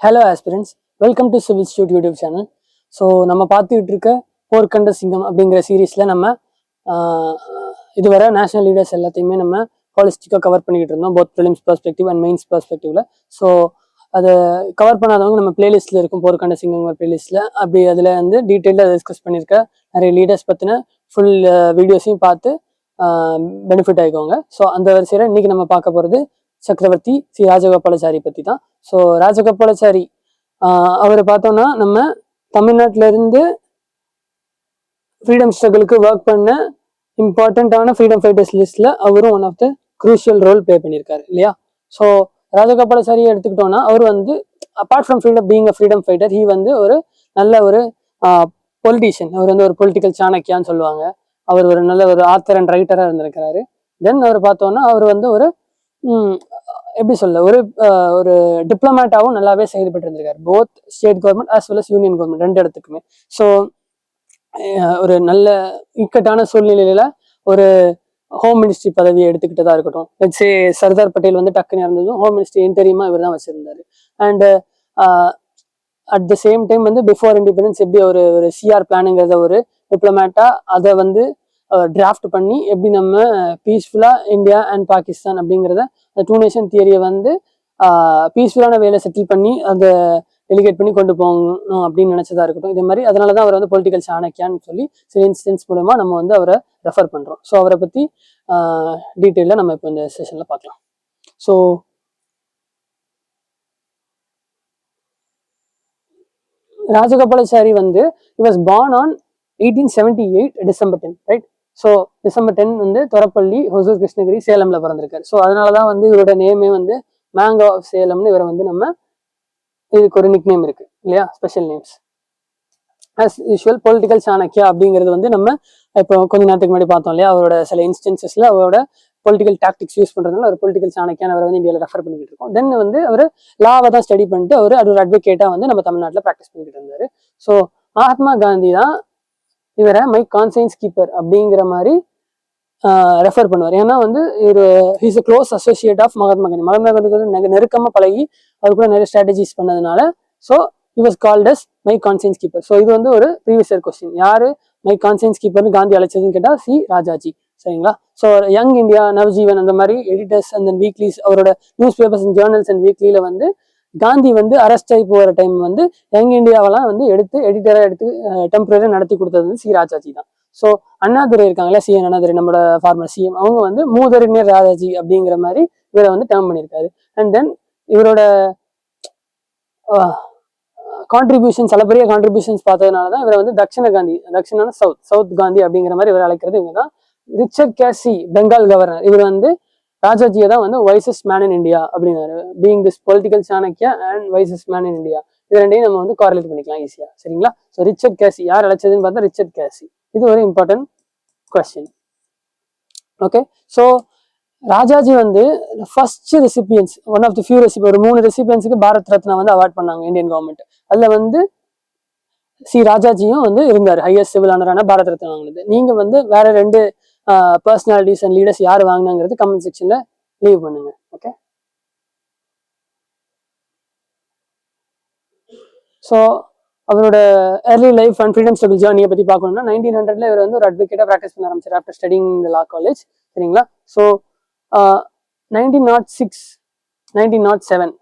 Hello aspirants welcome to civil stud YouTube channel so நம்ம பார்த்துக்கிட்டு இருக்க போர்க்கண்ட சிங்கம் அப்படிங்கிற சீரீஸில் நம்ம இதுவரை நேஷனல் லீடர்ஸ் எல்லாத்தையுமே நம்ம ஹாலிஸ்டிக்காக கவர் பண்ணிக்கிட்டு இருந்தோம். Both prelims perspective and mains பெர்ஸ்பெக்டிவ்ல so அதை கவர் பண்ணாதவங்க நம்ம பிளேலிஸ்ட்டில் இருக்கும் போர்க்கண்ட சிங்கங்கிற பிளேலிஸ்ட்டில் அப்படி அதில் வந்து டீட்டெயிலாக டிஸ்கஸ் பண்ணியிருக்க நிறைய லீடர்ஸ் பற்றின ஃபுல் வீடியோஸையும் பார்த்து பெனிஃபிட் ஆகிக்கோங்க ஸோ அந்த வரிசையில் இன்னைக்கு நம்ம பார்க்க போகிறது சக்கரவர்த்தி ஸ்ரீ ராஜகோபாலாச்சாரி பற்றி தான் ஸோ ராஜகோபாலாச்சாரி அவரை பார்த்தோம்னா நம்ம தமிழ்நாட்டில இருந்து ஃப்ரீடம் ஸ்ட்ரகிளுக்கு ஒர்க் பண்ண இம்பார்ட்டண்ட்டான ஃப்ரீடம் ஃபைட்டர்ஸ் லிஸ்ட்ல அவரும் one of the crucial role play பண்ணியிருக்காரு இல்லையா? ஸோ ராஜகோபாலாச்சாரியை எடுத்துக்கிட்டோம்னா அவர் வந்து apart from freedom being a freedom fighter he வந்து ஒரு நல்ல ஒரு பொலிட்டீஷியன் அவர் வந்து ஒரு பொலிட்டிக்கல் சாணக்கியான்னு சொல்லுவாங்க. அவர் ஒரு நல்ல ஒரு ஆத்தர் அண்ட் ரைட்டராக இருந்திருக்கிறாரு. தென் அவர் பார்த்தோம்னா அவர் வந்து ஒரு எப்படி சொல்ல ஒரு ஒரு டிப்ளமேட்டாவும் நல்லாவே செயல்பட்டு இருந்திருக்காரு both state government as well as union government ரெண்டு இடத்துக்குமே. ஸோ ஒரு நல்ல இக்கட்டான சூழ்நிலையில ஒரு ஹோம் மினிஸ்ட்ரி பதவியை எடுத்துக்கிட்டதா இருக்கட்டும். லெட்ஸ் சே சர்தார் பட்டேல் வந்து டக்குன்னு இறந்ததும் ஹோம் மினிஸ்ட்ரி இன்டெரியமா இவர் தான் வச்சிருந்தாரு. And at the same time வந்து பிஃபோர் இண்டிபெண்டன்ஸ் எப்படி ஒரு ஒரு சிஆர் பிளானுங்கிறத ஒரு டிப்ளமேட்டா அதை வந்து டிராஃப்ட் பண்ணி எப்படி நம்ம பீஸ்ஃபுல்லாக இந்தியா அண்ட் பாகிஸ்தான் அப்படிங்கிறத அந்த டூ நேஷன் தியரியை வந்து பீஸ்ஃபுல்லான வேலை செட்டில் பண்ணி அதை டெலிகேட் பண்ணி கொண்டு போகணும் அப்படின்னு நினைச்சதா இருக்கட்டும். இதே மாதிரி அதனால தான் அவர் வந்து பொலிட்டிக்கல் சாணக்கியான்னு சொல்லி சில இன்சிடென்ட்ஸ் மூலமா நம்ம வந்து அவரை ரெஃபர் பண்ணுறோம் ஸோ அவரை பற்றி டீட்டெயிலில் நம்ம இப்போ இந்த செஷனில் பார்க்கலாம். ஸோ ராஜகோபாலாச்சாரி வந்து was born on eighteen seventy eight December ten right so December ten வந்து தொரப்பள்ளி ஹொசூர் கிருஷ்ணகிரி சேலம்ல பிறந்திருக்காரு. ஸோ அதனால தான் வந்து இவரோட நேமே வந்து மேங்கோ ஆஃப் சேலம்னு இவரை வந்து நம்ம இதுக்கு ஒரு நிக் நேம் இருக்கு இல்லையா? Special names as usual political Chanakya அப்படிங்கிறது வந்து நம்ம இப்போ கொஞ்ச நேரத்துக்கு முன்னாடி பார்த்தோம் இல்லையா? அவரோட சில இன்ஸ்டன்சஸ்ல அவரோட பொலிட்டிக்கல் டாக்டிக்ஸ் யூஸ் பண்றதுனால ஒரு பொலிட்டிக்கல் சாணக்கியான அவரை வந்து இந்தியாவில் ரெஃபர் பண்ணிக்கிட்டு இருக்கோம். தென் வந்து அவர் லாவை தான் ஸ்டடி பண்ணிட்டு அவர் அது ஒரு அட்வொகேட்டா வந்து நம்ம தமிழ்நாட்டில் ப்ராக்டிஸ் பண்ணிக்கிட்டு இருந்தாரு. ஸோ மகாத்மா காந்தி தான் இவரை மை கான்சைன்ஸ் கீப்பர் அப்படிங்கிற மாதிரி ரெஃபர் பண்ணுவார். ஏன்னா வந்து இவர் he's a close associate of Mahatma Gandhi Mahatma காந்திக்கு வந்து நெருக்கமாக பழகி அவர் கூட நிறைய ஸ்ட்ராட்டஜிஸ் பண்ணதுனால so he was called as my conscience keeper so இது வந்து ஒரு ப்ரீவியஸ் இயர் கொஸ்டின் யார் மை கான்சைன்ஸ் கீப்பர்னு காந்தி அழைச்சதுன்னு கேட்டால் சி ராஜாஜி. சரிங்களா? ஸோ யங் இந்தியா நவ்ஜீவன் அந்த மாதிரி எடிட்டர்ஸ் அண்ட் தென் வீக்லிஸ் அவரோட news papers and journals and வீக்லியில் வந்து காந்தி வந்து அரெஸ்ட் ஆகி போகிற டைம் வந்து யங் இந்தியாவெல்லாம் வந்து எடுத்து எடிட்டராக எடுத்து டெம்பரரி நடத்தி கொடுத்தது வந்து சி ராஜாஜி தான். ஸோ அண்ணாதுரை இருக்காங்களா சிஎன் அண்ணாதுரை நம்மளோட ஃபார்மர் சிஎம் அவங்க வந்து மூதறிஞர் ராஜாஜி அப்படிங்கிற மாதிரி இவரை வந்து டேர்ம் பண்ணியிருக்காரு. அண்ட் தென் இவரோட கான்ட்ரிபியூஷன்ஸ் சில பெரிய கான்ட்ரிபியூஷன்ஸ் பார்த்ததுனால தான் இவரை வந்து தக்ஷண காந்தி தட்சிணான சவுத் சவுத் காந்தி அப்படிங்கிற மாதிரி இவர் அழைக்கிறது இவங்க தான். ரிச்சர்ட் கேசி பெங்கால் கவர்னர் இவர் வந்து ராஜாஜியை தான் வந்து வைசஸ் மேன் இன் இந்தியா அப்படின்னாரு being this political Chanakya and wisest man in India இது ரெண்டையும் நம்ம வந்து காரலேட் பண்ணிக்கலாம் ஈஸியா சரிங்களா? ஸோ ரிச்சர்ட் கேசி யார் அழைச்சதுன்னு பார்த்தா ரிச்சர்ட் கேசி இது ஒரு important question okay so Rajaji வந்து first recipients one of the few recipe ஒரு மூணு ரெசிபியன்ஸுக்கு பாரத் ரத்னா வந்து அவார்ட் பண்ணாங்க இந்தியன் கவர்மெண்ட் அதில் வந்து சி ராஜாஜியும் வந்து இருந்தார். ஹையஸ்ட் சிவில் ஆனரான பாரத் ரத்னா வாங்கினது நீங்கள் வந்து வேற ரெண்டு பர்சனாலிட்டிஸ் அண்ட் லீடர்ஸ் யார் வாங்கினாங்கிறது கமெண்ட் செக்ஷன்ல லீவ் பண்ணுங்க. ஓகே ஸோ அவரோட early life and freedom struggle ஜேர்னியை பற்றி பார்க்கணும்னா நைன்டீன் ஹண்ட்ரட்ல இவர் வந்து ஒரு அட்வொகேட்டாக ப்ராக்டிஸ் பண்ண ஆரம்பிச்சார் ஆஃப்டர் ஸ்டடிங் இந்த லா காலேஜ் சரிங்களா? So nineteen nought six nineteen nought seven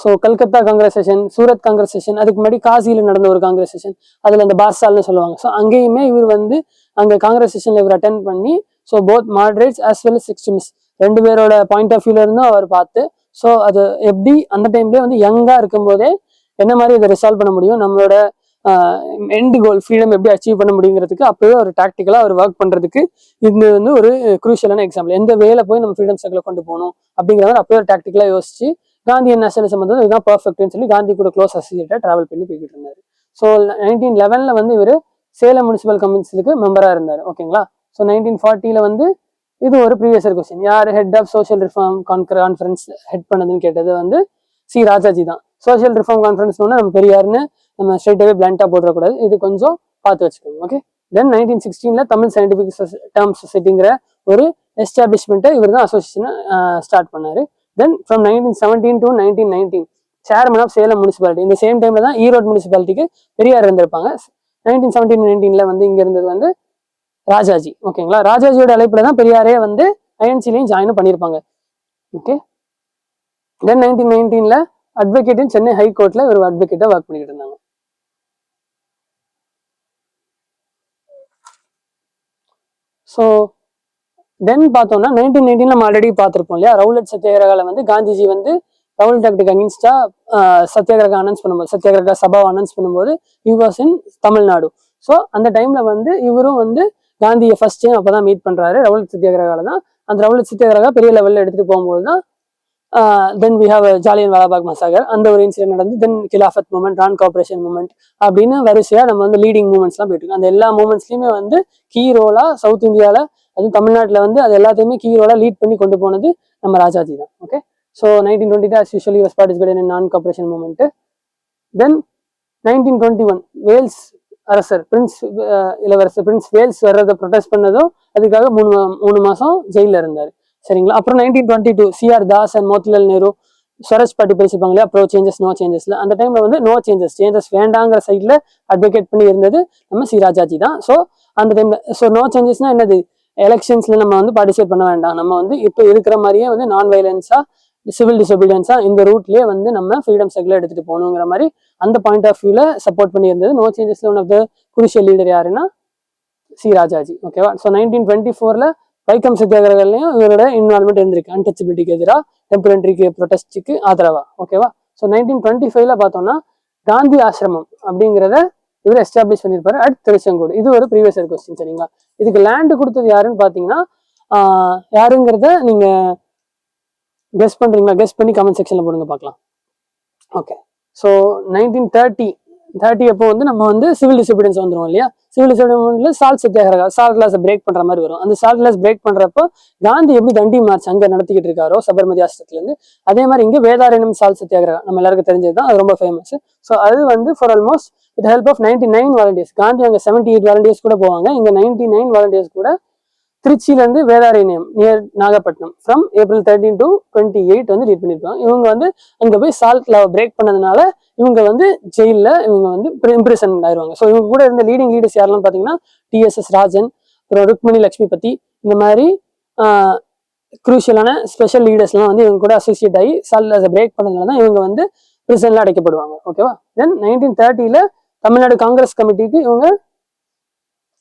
so Calcutta Congress session Surat Congress session அதுக்கு முன்னாடி காசியில் நடந்த ஒரு காங்கிரஸ் செஷன் அதில் அந்த பார்சால்னு சொல்லுவாங்க. ஸோ அங்கேயுமே இவர் வந்து அங்கே காங்கிரஸ் செஷனில் இவர் அட்டன் பண்ணி so both moderates as well as ரெண்டு பேரோட பாயிண்ட் ஆஃப் வியூலருந்தும் அவர் பார்த்து ஸோ அது எப்படி அந்த டைம்லேயே வந்து யங்காக இருக்கும்போதே என்ன மாதிரி இதை ரிசால்வ் பண்ண முடியும் நம்மளோட எண்டு கோல் ஃப்ரீடம் எப்படி அச்சீவ் பண்ண முடியுங்கிறதுக்கு அப்போவே ஒரு டாக்டிக்கலாக அவர் ஒர்க் பண்ணுறதுக்கு இது வந்து ஒரு குரூஷியலான எக்ஸாம்பிள் எந்த வேலை போய் நம்ம ஃப்ரீடம் ஸ்ட்ரகில் கொண்டு போகணும் அப்படிங்கிற மாதிரி அப்போயே ஒரு டாக்டிக்கலாக யோசிச்சு காந்தி நேஷனலிசம் வந்து இதுதான் பர்ஃபெக்ட்னு சொல்லி காந்தி கூட க்ளோஸ் அசோசியேட்டாக ட்ராவல் பண்ணி போய்கிட்டு இருந்தார். ஸோ நைன்டீன் லெவனில் வந்து இவர் சேலம் முனிசிபல் கமிஷனுக்கு மெம்பராக இருந்தார். ஓகேங்களா ஸோ நைன்டீன் ஃபார்ட்டியில் வந்து இது ஒரு ப்ரீவியஸ் கொஸ்டின் யார் head of social reform conference head பண்ணதுன்னு கேட்டது வந்து சி ராஜாஜி தான். சோஷியல் ரிஃபார்ம் கான்ஃபரன்ஸ் நம்ம பெரியார்னு நம்ம ஸ்ட்ரெயிட்டாகவே பிளான்ட்டாக போட்டுறக்கூடாது இது கொஞ்சம் பார்த்து வச்சுக்கோங்க. ஓகே தென் நைன்டீன் சிக்ஸ்டீனில் தமிழ் சயின்டிஃபிக் டேர்ம் சொசைட்டிங்கிற ஒரு எஸ்டாப்ளிஷ்மெண்ட்டை இவர் தான் அசோசியேஷனை ஸ்டார்ட் பண்ணார். Then from nineteen seventeen to nineteen nineteen chairman of Salem municipality இந்த சேம் டைம்ல தான் ஈரோடு முனிசிபாலிட்டிக்கு பெரியார் இருந்திருப்பாங்க. நைன்டீன் செவன்டீன் நைன்டீன்ல வந்து இங்க இருந்தது வந்து ராஜாஜி. ஓகேங்களா ராஜாஜியோட அழைப்புல தான் பெரியாரே வந்து ஐஎன்சிலையும் ஜாயின் பண்ணியிருப்பாங்க ஓகே தென் நைன்டீன் நைன்டீன்ல அட்வொகேட் சென்னை ஹைகோர்ட்ல ஒரு அட்வொகேட்டா ஒர்க் பண்ணிட்டு இருந்தாங்க. ஸோ தென் பார்த்தோம்னா நைன்டீன் நைன்டீன் நம்ம ஆல்ரெடி பார்த்துருப்போம் இல்லையா? ரவுலட் சத்தியாகிரகால வந்து காந்திஜி வந்து ரவுலட் ஆக்டுக்கு அகேன்ஸ்டா சத்தியாகிரகம் அனௌன்ஸ் பண்ணும்போது சத்தியாகிரக சபா அனௌன்ஸ் பண்ணும்போது you was in Tamil Nadu. So அந்த டைம்ல வந்து இவரும் வந்து காந்தியை ஃபர்ஸ்ட் டைம் அப்பதான் மீட் பண்றாரு. ரவுலட் சத்தியாகிரகால தான். அந்த ரவுலட் சத்தியாகிரகா பெரிய லெவல்ல எடுத்துட்டு போகும்போது தான் then we have Jallian Walabagh massacre அந்த ஒரு இன்சிடென்ட் நடந்து தென் கிலாஃபத் மூமெண்ட் நான் கார்பரேஷன் மூமெண்ட் அப்படின்னு வரிசையா நம்ம வந்து லீடிங் மூமெண்ட்ஸ்லாம் போயிட்டு இருக்கோம் அந்த எல்லா மூமெண்ட்ஸ்லயுமே வந்து கீ ரோலா சவுத் இந்தியாவில் அதுவும் தமிழ்நாட்டில் வந்து அது எல்லாத்தையுமே கீ லீட் பண்ணி கொண்டு போனது நம்ம ராஜாஜி தான் ஓகே ஸோ நைன்டீன் டுவெண்ட்டி தான் usually was participate in non cooperation movement then nineteen twenty one Wales அரசர் பிரின்ஸ் இளவரசர் பிரின்ஸ் வேல்ஸ் வர்றதை ப்ரொடெஸ்ட் பண்ணதும் அதுக்காக மூணு மா- மூணு மாதம் ஜெயிலில் இருந்தார். சரிங்களா? அப்புறம் nineteen twenty two CR Das and Motilal Nehru Swaraj party பேசியிருப்பாங்க இல்லையா? ப்ரோ சேஞ்சஸ் நோ சேஞ்சஸ்ல அந்த டைம்ல வந்து நோ சேஞ்சஸ் சேஞ்சஸ் வேண்டாங்கிற சைட்ல அட்வொகேட் பண்ணி இருந்தது நம்ம சி ராஜாஜி தான். ஸோ அந்த டைம்ல ஸோ நோ சேஞ்சஸ்னா என்னது? எலெக்ஷன்ஸில் நம்ம வந்து பார்ட்டிசிபேட் பண்ண வேண்டாம். நம்ம வந்து இப்போ இருக்கிற மாதிரியே வந்து நான் வைலன்ஸாக சிவில் டிசபிலியன்ஸாக இந்த ரூட்லயே வந்து நம்ம ஃப்ரீடம் செக்கில் எடுத்துகிட்டு போகணுங்கிற மாதிரி அந்த பாயிண்ட் ஆஃப் வியூவில் சப்போர்ட் பண்ணி இருந்தது no சேஞ்சஸ்ல one of the crucial leader யாருன்னா சி ராஜாஜி ஓகேவா ஸோ நைன்டீன் டுவெண்ட்டி ஃபோரில் வைக்கம் சத்தியாகிரகங்களையும் இவரோட இன்வால்மெண்ட் இருந்திருக்கு. அன்டச்சபிலிட்டிக்கு எதிராக டெம்பரரிக்கு ப்ரொடெஸ்ட்டுக்கு ஆதரவா. ஓகேவா ஸோ நைன்டீன் டுவெண்ட்டி ஃபைவ்ல பார்த்தோம்னா காந்தி ஆசிரமம் அப்படிங்கிறத இவர் எஸ்டாப்ளிஷ் பண்ணியிருப்பாரு அட் திருச்செங்கோடு. இது ஒரு ப்ரீவியஸ் இயர் கொஸ்டின் சரிங்களா? இதுக்கு லேண்டு கொடுத்தது யாருன்னு பார்த்தீங்கன்னா யாருங்கிறத நீங்க கெஸ் பண்றீங்களா? கெஸ் பண்ணி கமெண்ட் செக்ஷன்ல போடுங்க பார்க்கலாம் okay so nineteen thirty thirty அப்போ வந்து நம்ம வந்து சிவில் டிசிப்ளின்ஸ் வந்துடும் இல்லையா? Civil டிசிப்ளின்ல salt satyagraha salt class break பண்ற மாதிரி வரும். அந்த சால்ட் கிளாஸ் பிரேக் பண்றப்போ காந்தி எப்படி தண்டி மார்ச் அங்க நடத்திக்கிட்டு இருக்காரோ சபர்மதி ஆசிரத்துல இருந்து அதே மாதிரி இங்க வேதாரண்யம் சால்ட் சத்தியாகிரகா நம்ம எல்லாருக்கும் தெரிஞ்சது தான் அது ரொம்ப ஃபேமஸ் ஸோ அது வந்து for almost with help of ninety nine volunteers Gandhi அங்க செவன்டி எயிட் வாலண்டியர்ஸ் கூட போவாங்க. இங்க நைன்டி நைன் வாலண்டியர்ஸ் கூட திருச்சியிலேருந்து Vedaranyam near Nagapattinam. From April thirteen to twenty eight வந்து லீட் பண்ணிருப்பாங்க இவங்க வந்து அங்கே போய் சால்ட் லா பிரேக் பண்ணதுனால இவங்க வந்து ஜெயிலில் இவங்க வந்து இம்ப்ரெஷன் ஆயிடுவாங்க ஸோ இவங்க கூட இருந்த லீடிங் லீடர்ஸ் யாரெல்லாம் பார்த்தீங்கன்னா டிஎஸ்எஸ் ராஜன் அப்புறம் ருக்மணி லக்ஷ்மி பத்தி இந்த மாதிரி குரூஷியலான ஸ்பெஷல் லீடர்ஸ்லாம் வந்து இவங்க கூட அசோசியேட் ஆகி சால்ட் பிரேக் பண்ணதுனால தான் இவங்க வந்து பிரிசனில் அடைக்கப்படுவாங்க. ஓகேவா தென் நைன்டீன் தேர்ட்டியில் தமிழ்நாடு காங்கிரஸ் கமிட்டிக்கு இவங்க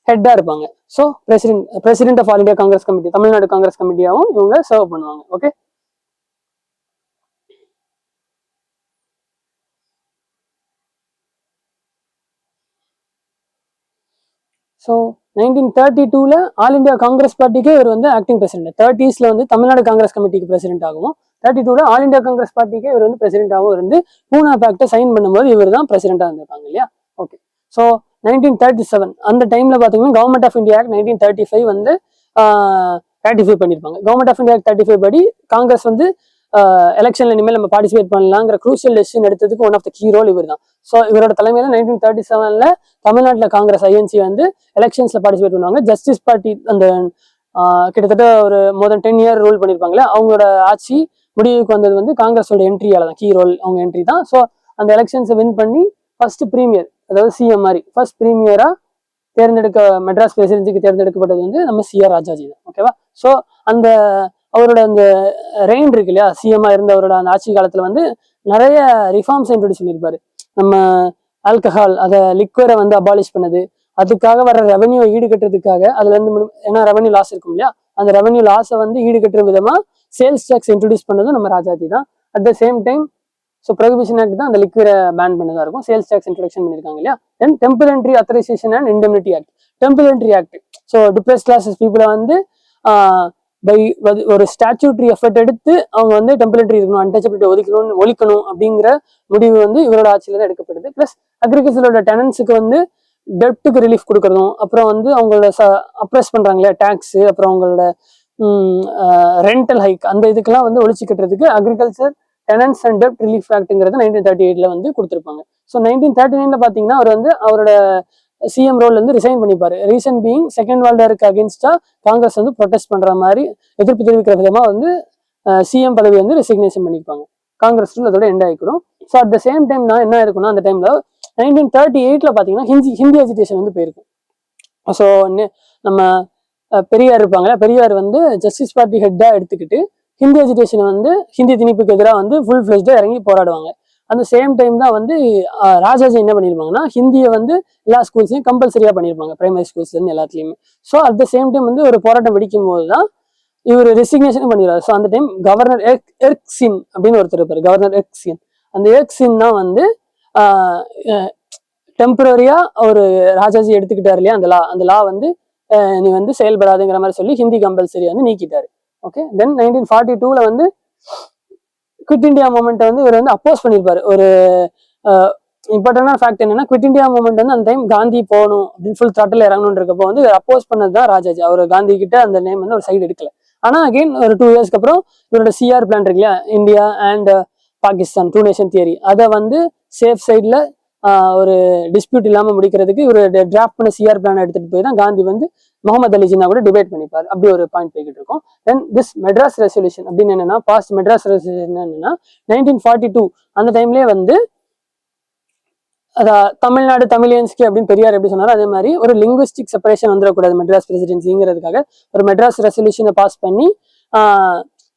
ஹெட்டாக இருப்பாங்க. So president president of all India Congress committee Tamil Nadu Congress கமிட்டியாகவும் இவங்க சர்வ் பண்ணுவாங்க ஓகே ஸோ நைன்டீன் தேர்ட்டி டூவில் ஆல் இந்தியா காங்கிரஸ் பார்ட்டிக்கு இவர் வந்து ஆக்டிங் பிரசிடென்ட் தேர்ட்டிஸில் வந்து தமிழ்நாடு காங்கிரஸ் கமிட்டிக்கு பிரசிடென்ட் ஆகவும் தேர்ட்டி டூவில் ஆல் இந்தியா காங்கிரஸ் பார்ட்டிக்கு இவர் வந்து பிரசிடென்ட்டாகவும் இருந்து பூனா பேக்டை சைன் பண்ணும்போது இவர் தான் பிரசிடென்ட்டாக இருந்திருப்பாங்க இல்லையா? Okay so nineteen thirty seven அந்த டைமில் பார்த்தீங்கன்னா government of India act nineteen thirty five வந்து ராட்டிஃபை பண்ணியிருப்பாங்க government of India thirty five படி காங்கிரஸ் வந்து எலெக்ஷன்ல இனிமேல் நம்ம பார்ட்டிசிபேட் பண்ணலாங்கிற குரூசியல் டெசிஷன் எடுத்ததுக்கு one of the key role இவர் தான் ஸோ இவரோட தலைமையில நைன்டீன் தேர்ட்டி செவன்ல தமிழ்நாட்டில் காங்கிரஸ் ஐஎன்சி வந்து எலெக்ஷன்ஸ்ல பார்ட்டிசிபேட் பண்ணுவாங்க. ஜஸ்டிஸ் பார்ட்டி அந்த கிட்டத்தட்ட ஒரு more than ten year rule பண்ணியிருப்பாங்களே அவங்களோட ஆட்சி முடிவுக்கு வந்தது வந்து காங்கிரஸோட என்ட்ரியால தான் கீ ரோல் அவங்க என்ட்ரி தான். ஸோ அந்த எலெக்ஷன்ஸை வின் பண்ணி ஃபர்ஸ்ட் ப்ரீமியர் அதாவது சிஎம் மாதிரி. ஃபர்ஸ்ட் பிரீமியரா தேர்ந்தெடுக்க மெட்ராஸ் பிரசிடென்சிக்கு தேர்ந்தெடுக்கப்பட்டது வந்து நம்ம சிஆர் ராஜாஜி தான். ஓகேவா ஸோ அந்த அவரோட அந்த ரெயின் இருக்கு இல்லையா? சிஎம்மா இருந்தவரோட அந்த ஆட்சி காலத்தில் வந்து நிறைய ரிஃபார்ம்ஸ் இன்ட்ரடியூஸ் பண்ணியிருப்பாரு நம்ம ஆல்கஹால் அதை லிக்வரை வந்து அபாலிஷ் பண்ணது. அதுக்காக வர ரெவன்யூ ஈடுகட்டுறதுக்காக அதுல இருந்து ஏன்னா ரெவன்யூ லாஸ் இருக்கும் இல்லையா? அந்த ரெவன்யூ லாஸை வந்து ஈடுகட்டுற விதமா சேல்ஸ் டேக்ஸ் இன்ட்ரடியூஸ் பண்ணதும் நம்ம ராஜாஜி தான். At the same time so prohibition act தான் அந்த லிக்விரை பேன் பண்ணதாக இருக்கும். சேல்ஸ் டேக்ஸ் இன்ட்ரடக்ஷன் பண்ணியிருக்காங்க இல்லையா? Then temporary authorization and indemnity act temporary act so depressed classes பீப்புளை வந்து பை ஒரு ஸ்டாச்சுட்ரி எஃபர்ட் எடுத்து அவங்க வந்து டெம்பரரி இருக்கணும் அன்டச்சபிலிட்டி ஒதுக்கணும்னு ஒழிக்கணும் அப்படிங்கிற முடிவு வந்து இவரோட ஆட்சியில தான் எடுக்கப்படுது. ப்ளஸ் அக்ரிகல்ச்சரோட டெனன்ஸுக்கு வந்து டெப்ட்டுக்கு ரிலீஃப் கொடுக்கறதும் அப்புறம் வந்து அவங்களோட ச அப்ரெஸ் பண்ணுறாங்க இல்லையா? டேக்ஸு அப்புறம் அவங்களோட ரெண்டல் ஹைக் அந்த இதுக்கெல்லாம் வந்து ஒழிச்சு கட்டுறதுக்கு அக்ரிகல்ச்சர் டெனன்ஸ் அண்ட் டெப்ட் ரிலீஃப் ஆக்ட்ங்கிறது நைன்டீன் தேர்ட்டி எயிட்ல வந்து கொடுத்துருப்பாங்க. ஸோ நைன்டீன் தேர்ட்டி நைன்ல பாத்தீங்கன்னா அவர் வந்து அவரோட சிஎம் ரோல் வந்து ரிசைன் பண்ணிப்பாரு. ரீசன் பீயிங் செகண்ட் வேர்ல்டு வாருக்கு அகேன்ஸ்டா காங்கிரஸ் வந்து ப்ரொடெஸ்ட் பண்ற மாதிரி எதிர்ப்பு தெரிவிக்கிற விதமா வந்து சிஎம் பதவி வந்து ரெசிக்னேஷன் பண்ணிப்பாங்க. காங்கிரஸ் ரூல் அதோட எண்ட் ஆகிடும் so at the same time நான் என்ன இருக்குன்னா அந்த டைம்ல நைன்டீன் தேர்ட்டி எயிட்ல பாத்தீங்கன்னா ஹிந்தி ஹிந்தி எஜுகேஷன் வந்து போயிருக்கும். ஸோ நம்ம பெரியார் இருப்பாங்களா பெரியார் வந்து ஜஸ்டிஸ் பார்ட்டி ஹெட்டா எடுத்துக்கிட்டு ஹிந்தி எஜுகேஷன் வந்து ஹிந்தி திணிப்புக்கு எதிராக வந்து ஃபுல் ஃபிளெஜ்டாக இறங்கி போராடுவாங்க. அந்த சேம் டைம் தான் வந்து ராஜாஜி என்ன பண்ணியிருப்பாங்கன்னா ஹிந்தியை வந்து எல்லா ஸ்கூல்ஸ்லையும் கம்பல்சரியாக பண்ணியிருப்பாங்க பிரைமரி ஸ்கூல்ஸ்லேருந்து எல்லாத்துலேயுமே. So at the same time வந்து ஒரு போராட்டம் வெடிக்கும் போது தான் இவர் ரெசிக்னேஷன் பண்ணிடுறாரு ஸோ அந்த டைம் கவர்னர் எர்க் எர்க்சின் அப்படின்னு ஒருத்தர் இருப்பார் கவர்னர் எர்க்சின் அந்த எர்க்சின் தான் வந்து டெம்பரரியாக ஒரு ராஜாஜி எடுத்துக்கிட்டார் இல்லையா? அந்த லா அந்த லா வந்து நீ வந்து செயல்படாதுங்கிற மாதிரி சொல்லி ஹிந்தி கம்பல்சரி வந்து நீக்கிட்டாரு. ஓகே தென் நைன்டீன் ஃபார்ட்டி டூவில் வந்து குவிட் இந்தியா மூமெண்ட் வந்து இவர் வந்து அப்போஸ் பண்ணியிருப்பார் ஒரு இம்பார்ட்டண்டான ஃபேக்ட் என்னன்னா குவிட் இந்தியா மூமெண்ட் வந்து அந்த டைம் காந்தி போகணும் அப்படின்னு ஃபுல் தாட்டில் இறங்கணுன்றப்போ வந்து இவர் அப்போஸ் பண்ணது தான் ராஜாஜி. அவர் காந்தி கிட்ட அந்த நேம் வந்து ஒரு சைடு எடுக்கல. ஆனால் அகைன் ஒரு டூ இயர்ஸ்க்கு அப்புறம் இவரோட சிஆர் பிளான் இருக்கு இல்லையா? India and Pakistan two nation theory அதை வந்து சேஃப் சைடில் ஒரு டிஸ்பியூட் இல்லாமல் முடிக்கிறதுக்கு இவர் டிராஃப்ட் பண்ண சிஆர் பிளான் எடுத்துட்டு போய் தான் காந்தி வந்து முகமது அலி ஜின்னா கூட டிபேட் பண்ணிப்பார். அப்படி ஒரு பாயிண்ட் போய்கிட்டு இருக்கோம். தென் திஸ் மெட்ராஸ் ரெசல்யூஷன் அப்படின்னு என்னன்னா பாஸ்ட் மெட்ராஸ் ரெசல்யூஷன் என்னன்னா நைன்டீன் ஃபார்ட்டி டூ அந்த டைம்லேயே வந்து அதான் தமிழ்நாடு தமிழியன்ஸ்கே அப்படின்னு பெரியார் எப்படி சொன்னாரோ அதே மாதிரி ஒரு லிங்குவிஸ்டிக் செப்பரேஷன் வந்துடக்கூடாது மெட்ராஸ் பிரசிடென்சிங்கிறதுக்காக ஒரு மெட்ராஸ் ரெசல்யூஷனை பாஸ் பண்ணி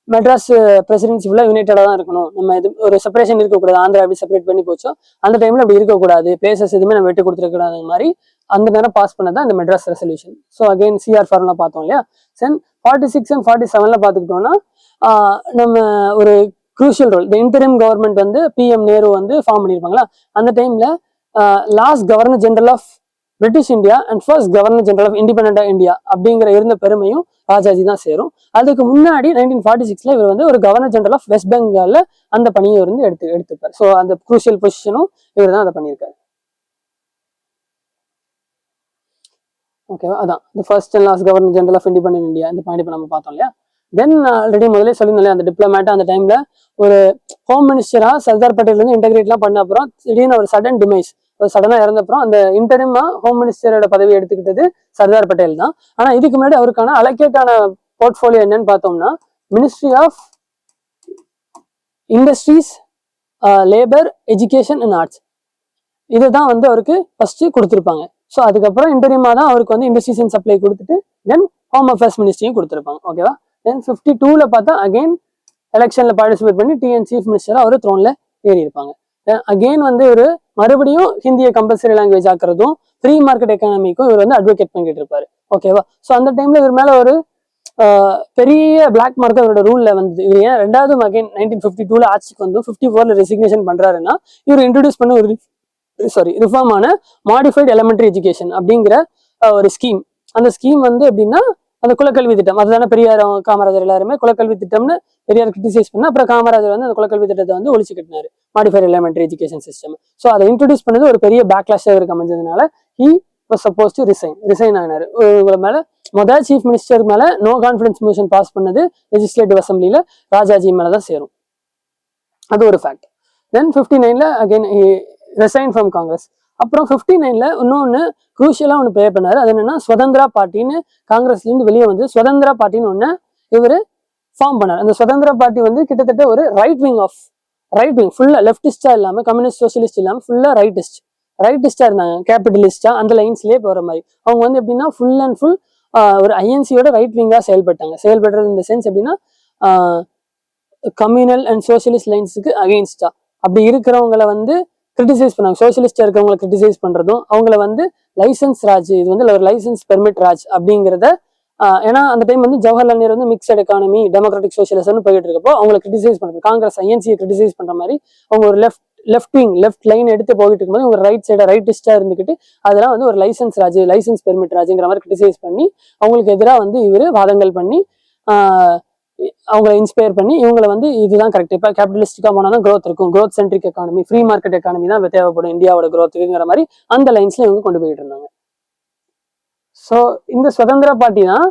மெட்ராஸ் பிரசிடென்சி ஃபுல்லாக யுனைடடாக தான் இருக்கணும். நம்ம இது ஒரு செப்பரேஷன் இருக்கக்கூடாது. ஆந்திரா அப்படி செப்பரேட் பண்ணி போச்சோ அந்த டைமில் அப்படி இருக்கக்கூடாது. பிளேசஸ் எதுவுமே நம்ம விட்டு கொடுத்துருக்கூடாது மாதிரி. அந்த நேரம் பாஸ் பண்ணதான் இந்த Madras resolution so again CR ஃபார்ம்லாம் பார்த்தோம் இல்லையா? சென் ஃபார்ட்டி சிக்ஸ் அண்ட் ஃபார்ட்டி செவனில் பார்த்துக்கிட்டோம்னா நம்ம ஒரு குரூஷியல் ரோல் இந்த இன்டரிம் கவர்மெண்ட் வந்து பிஎம் நேரு வந்து ஃபார்ம் பண்ணியிருப்பாங்களா? அந்த டைமில் last governor general of British India and first governor general of independent India அப்படிங்கிற இருந்த பெருமையும் ராஜாஜி தான் சேரும். அதுக்கு முன்னாடி நைன்டீன் ஃபார்ட்டி சிக்ஸ்ல இவர் வந்து ஒரு கவர்னர் ஜெனரல் ஆஃப் வெஸ்ட் பெங்கால்ல அந்த பணியை வந்து எடுத்து எடுத்துப்பார். ஸோ அந்த குரூசியல் பொசிஷனும் இவர் தான் அதை பண்ணியிருக்காரு. ஓகேவா அதான். இந்த first and last governor general of independent India இந்த பாயிண்ட் இப்போ நம்ம பார்த்தோம் இல்லையா? தென் ஆல்ரெடி முதல்ல சொல்லியிருந்தேன் இல்லையா அந்த டிப்ளமேட்டா அந்த டைம்ல ஒரு ஹோம் மினிஸ்டரா சர்தார் பட்டேல் வந்து இன்டகிரேட்லாம் பண்ண அப்புறம் திடீர்னு ஒரு சடன் டிமைஸ் சடனா சடனாக இறந்தப்புறம் அந்த இன்டரிமா ஹோம் மினிஸ்டரோட பதவி எடுத்துக்கிட்டது சர்தார் பட்டேல் தான். ஆனா இதுக்கு முன்னாடி அவருக்கான அலோகேட்டான போர்ட்ஃபோலியோ என்னன்னு பார்த்தோம்னா ministry of industries labour education and arts இதுதான் வந்து அவருக்கு ஃபர்ஸ்ட் கொடுத்துருப்பாங்க. ஸோ அதுக்கப்புறம் இன்டரிமா தான் அவருக்கு வந்து இண்டஸ்ட்ரீஸ் அண்ட் சப்ளை கொடுத்துட்டு தென் ஹோம் அஃபேர்ஸ் மினிஸ்ட்ரியும் கொடுத்துருப்பாங்க. ஓகேவா தென் ஃபிஃப்டி டூவில் பார்த்தா அகைன் எலெக்ஷனில் பார்ட்டிசிபேட் பண்ணி டிஎன் சீஃப் மினிஸ்டராக அவர் த்ரோனில் ஏறி இருப்பாங்க அகெயின் வந்து இவர் மறுபடியும் ஹிந்தியை கம்பல்சரி லாங்குவேஜ் ஆக்குறதும் ஃப்ரீ மார்க்கெட் எக்கானமிக்கும் இவர் வந்து அட்வொகேட் பண்ணிட்டு இருப்பாரு. ஓகேவா ஸோ அந்த டைம்ல இவர் மேல ஒரு பெரிய பிளாக் மார்க் அவரோட ரூல்ல வந்து இவர் ஏன் ரெண்டாவது அகைன் நைன்டீன் ஃபிஃப்டி டூல ஆட்சிக்கு வந்து ஃபிஃப்டி ஃபோர்ல ரெசிக்னேஷன் பண்றாருன்னா இவர் இன்ட்ரடியூஸ் பண்ண ஒரு சாரி ரிஃபார்மான மாடிஃபைட் எலமெண்ட்ரி எஜுகேஷன் அப்படிங்கிற ஒரு ஸ்கீம் அந்த ஸ்கீம் வந்து எப்படின்னா அந்த குலக்கல்வி திட்டம். அதுதானே பெரியார் காமராஜர் எல்லாருமே குலக்கல்வி திட்டம்னு பெரியார் கிரிட்டிசைஸ் பண்ண அப்புறம் காமராஜர் வந்து அந்த குலக்கல்வி திட்டத்தை வந்து ஒழிச்சு கட்டினாரு. Modified elementary education system so அதை இன்ட்ரடியூஸ் பண்ணது ஒரு பெரிய பேக்லாஷ் இவருக்கு அமைஞ்சதுனால he was suppose to resign resign ஆனார். இவங்க மேல முதல் சீஃப் மினிஸ்டர் மேல நோ கான்ஃபிடன்ஸ் மோஷன் பாஸ் பண்ணது லெஜிஸ்லேட்டிவ் அசம்பிளில ராஜாஜி மேல தான் சேரும். அது ஒரு ஃபேக்ட் தென் ஃபிஃப்டி நைன்ல அகெயின் ரிசைன் ஃப்ரம் காங்கிரஸ் அப்புறம் ஃபிஃப்டி நைனில் இன்னொன்று குரூஷியலாக ஒன்று ப்ளே பண்ணார். அது என்னென்னா சுதந்திரா பார்ட்டின்னு காங்கிரஸ்லேருந்து வெளியே வந்து சுதந்திரா பார்ட்டின்னு ஒன்று இவர் ஃபார்ம் பண்ணார். அந்த சுதந்திர பார்ட்டி வந்து கிட்டத்தட்ட ஒரு right wing of right wing ஃபுல்லாக லெஃப்டிஸ்டாக இல்லாமல் கம்யூனிஸ்ட் சோசியலிஸ்ட் இல்லாமல் ஃபுல்லாக ரைட்டிஸ்ட் ரைட்டிஸ்டாக இருந்தாங்க கேபிட்டலிஸ்டாக அந்த லைன்ஸ்லேயே போகிற மாதிரி. அவங்க வந்து எப்படின்னா ஃபுல் அண்ட் ஃபுல் ஒரு ஐஎன்சியோட ரைட் விங்காக செயல்பட்டாங்க. செயல்படுறது இந்த சென்ஸ் எப்படின்னா கம்யூனல் அண்ட் சோசியலிஸ்ட் லைன்ஸுக்கு அகெயின்ஸ்டா அப்படி இருக்கிறவங்கள வந்து கிரிட்டிசைஸ் பண்ணாங்க. சோசியலிஸ்டாக இருக்கிறவங்களை கிரிட்டிசைஸ் பண்ணுறதும் அவங்கள வந்து லைசன்ஸ் ராஜ் இது வந்து ஒரு லைசன்ஸ் பெர்மிட் ராஜ் அப்படிங்கிறத ஏன்னா அந்த டைம் வந்து ஜவஹர்லால் நேரு வந்து மிக்சட் எக்கானமி டெமோக்ராட்டிக் சோசியலிசம்னு போயிட்டு இருக்கப்போ அவங்களை கிரிட்டிசைஸ் பண்ணுறது காங்கிரஸ் ஐஎன்சியை கிரிட்டிசைஸ் பண்ணுற மாதிரி அவங்க ஒரு left left wing left line எடுத்து போயிட்டு இருக்கும்போது இவங்க ரைட் சைடாக ரைட்டிஸ்டாக இருந்துக்கிட்டு அதெல்லாம் வந்து ஒரு லைசன்ஸ் ராஜ் லைசன்ஸ் பெர்மிட் ராஜுங்கிற மாதிரி கிரிட்டிசைஸ் பண்ணி அவங்களுக்கு எதிராக வந்து இவர் வாதங்கள் பண்ணி அவங்கள இன்ஸ்பயர் பண்ணி இவங்களை வந்து இதுதான் கரெக்ட் இப்போ கேபிட்டலிஸ்டிக்காக போனால் தான் க்ரோத் இருக்கும். Growth centric economy free market economy தான் தேவைப்படும். இந்தியாவோட க்ரோத்துங்கிற மாதிரி அந்த லைன்ஸில் இவங்க கொண்டு போயிட்டு இருந்தாங்க. ஸோ இந்த சுதந்திர பார்ட்டி தான்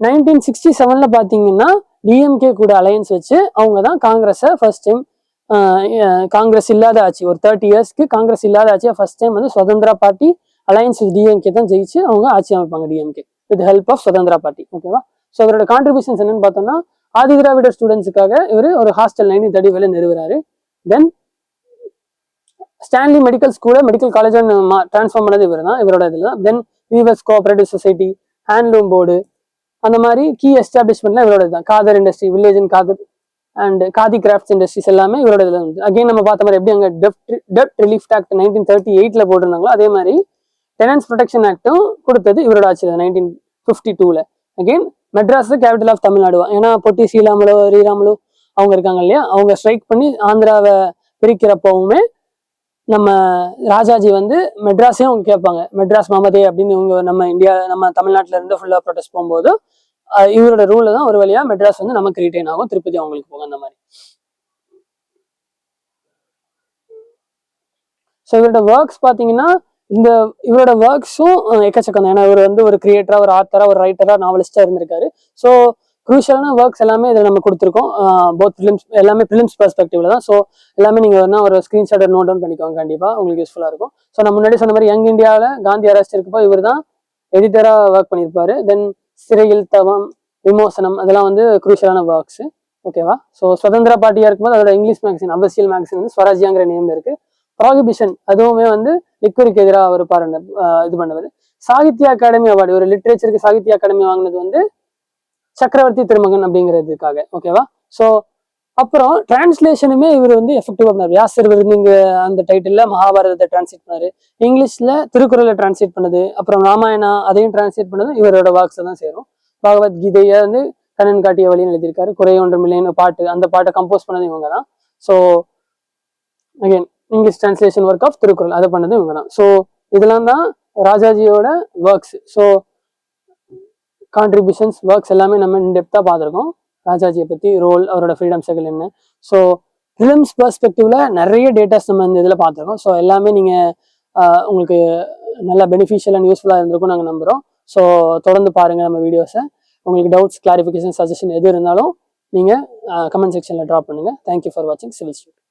நைன்டீன் சிக்ஸ்டி செவன்ல பார்த்தீங்கன்னா டிஎம்கே கூட அலையன்ஸ் வச்சு அவங்க தான் காங்கிரஸை ஃபர்ஸ்ட் டைம் காங்கிரஸ் இல்லாத ஆட்சி. ஒரு தேர்ட்டி இயர்ஸ்க்கு காங்கிரஸ் இல்லாத ஆட்சியை ஃபர்ஸ்ட் டைம் வந்து சுதந்திர பார்ட்டி அலையன்ஸ் வித் டிஎம்கே தான் ஜெயிச்சு அவங்க ஆட்சி அமைப்பாங்க DMK with help of Swatantra party ஓகேவா ஸோ அவரோட கான்ட்ரிபியூஷன்ஸ் என்னன்னு பார்த்தோம்னா ஆதிதிராவிடர் ஸ்டூடெண்ட்ஸுக்காக இவர் ஒரு ஹாஸ்டல் நைன்டீன் தேர்ட்டி ஃபைவ்ல நிறுவுறாரு தென் ஸ்டான்லி மெடிக்கல் ஸ்கூலை மெடிக்கல் காலேஜ் ட்ரான்ஸ்ஃபார்ம் பண்ணது இவர் தான் இவரோட இதில் then. Weavers cooperative society handloom board அந்த மாதிரி கீ எஸ்டாப்ளிஷ்மெண்ட்லாம் இவரோட தான். Khaddar industry village and khaddar and khadi crafts industries எல்லாமே இவரோட இதில் வந்து. அகைன் நம்ம பார்த்த மாதிரி எப்படி அங்கே டெப்ட் டெப்ட் ரிலீஃப் ஆக்ட் நைன்டீன் தேர்ட்டி எயிட்டில் போட்டிருந்தாங்களோ அதே மாதிரி டெனன்ஸ் ப்ரொடெக்ஷன் ஆக்டும் கொடுத்தது இவரோட ஆட்சி தான் நைன்டீன் ஃபிஃப்டி டூவில் again Madras capital of Tamil Nadu. ஏன்னா பொட்டி ஸ்ரீராமுலு ஸ்ரீராமுலு அவங்க இருக்காங்க இல்லையா? அவங்க ஸ்ட்ரைக் பண்ணி ஆந்திராவை பிரிக்கிறப்பவுமே நம்ம ராஜாஜி வந்து மெட்ராஸையும் அவங்க கேட்பாங்க. மெட்ராஸ் மமதே அப்படின்னு இவங்க நம்ம இந்தியா நம்ம தமிழ்நாட்டில இருந்து ஃபுல்லா ப்ரொடெஸ்ட் போகும்போது இவரோட ரூல தான் ஒரு வழியா மெட்ராஸ் வந்து நமக்கு ரிட்டைன் ஆகும் திருப்பதி அவங்களுக்கு போகும் அந்த மாதிரி. ஸோ இவரோட ஒர்க்ஸ் பார்த்தீங்கன்னா இந்த இவரோட ஒர்க்ஸும் எக்கச்சக்கம் தான் ஏன்னா இவர் வந்து ஒரு கிரியேட்டரா ஒரு ஆத்தரா ஒரு ரைட்டரா நாவலிஸ்டா இருந்திருக்காரு. ஸோ குரூஷியலான ஒர்க்ஸ் எல்லாமே இதில் நம்ம கொடுத்துருக்கோம். போத் ஃபிலிம்ஸ் எல்லாமே ஃபிலிம்ஸ் பெர்ஸ்பெக்டிவ்ல தான். ஸோ எல்லாமே நீங்கள் வேணா ஒரு ஸ்க்ரீன்ஷாட்டை நோட் டவுன் பண்ணிக்கோங்க. கண்டிப்பாக உங்களுக்கு யூஸ்ஃபுல்லாக இருக்கும். ஸோ நான் முன்னாடி சொன்ன மாதிரி யங் இந்தியாவில் காந்தி அரசு இருக்கப்போ இவர் தான் எடிட்டராக ஒர்க் பண்ணியிருப்பாரு. தென் சிறையில் தவம் விமோசனம் அதெல்லாம் வந்து குரூஷியலான ஒர்க்ஸ் ஓகேவா ஸோ சுதந்திர பார்ட்டியா இருக்கும்போது அதோட இங்கிலீஷ் மேக்சின் அவசியல் மேக்சின் வந்து ஸ்வராஜ்யாங்கிற நேம் இருக்குது ப்ராகிபிஷன் அதுவுமே வந்து லிக்வருக்கு எதிராக அவர் பாருங்க இது பண்ணுவது சாகித்ய அகாடமி அவார்டு ஒரு லிட்ரேச்சருக்கு சாகித்ய அகாடமி வாங்கினது வந்து சக்கரவர்த்தி திருமகன் அப்படிங்கிறதுக்காக ஓகேவா ஸோ அப்புறம் டிரான்ஸ்லேஷனுமே இவர் வந்து எஃபெக்டிவ் பண்ணார். வியாசர் விருந்துங்க அந்த டைட்டில் மகாபாரதத்தை டிரான்ஸ்லேட் பண்ணாரு. இங்கிலீஷ்ல திருக்குறளை டிரான்ஸ்லேட் பண்ணது அப்புறம் ராமாயணா அதையும் டிரான்ஸ்லேட் பண்ணது இவரோட வாக்ஸை தான் சேரும். பகவத்கீதையை வந்து கண்ணன் காட்டிய வழின்னு எழுதியிருக்காரு. குறை ஒன்று மில்லியன் பாட்டு அந்த பாட்டை கம்போஸ் பண்ணது இவங்க தான். So again English translation work of Thirukkural அதை பண்ணது இவங்க தான் ஸோ இதெல்லாம் தான் ராஜாஜியோட ஒர்க்ஸ் ஸோ கான்ட்ரிபியூஷன்ஸ் ஒர்க்ஸ் எல்லாமே நம்ம இன்டெப்த்தாக பார்த்துருக்கோம். ராஜாஜியை பற்றி ரோல் அவரோட ஃப்ரீடம் செகல் என்ன. ஸோ ஃபிலிம்ஸ் பர்ஸ்பெக்டிவ்ல நிறைய டேட்டாஸ் நம்ம இந்த இதில் பார்த்துருக்கோம். ஸோ எல்லாமே நீங்கள் உங்களுக்கு நல்லா பெனிஃபிஷியல் அண்ட் யூஸ்ஃபுல்லாக இருந்திருக்கும் நாங்கள் நம்புகிறோம் ஸோ தொடர்ந்து பாருங்கள் நம்ம வீடியோஸை உங்களுக்கு டவுட்ஸ் கிளாரிஃபிகேஷன் சஜஷன் எது இருந்தாலும் நீங்கள் கமெண்ட் செக்ஷனில் ட்ராப் பண்ணுங்கள் தேங்க்யூ ஃபார் வாட்சிங் சிவில் ஸ்ட்ரீட்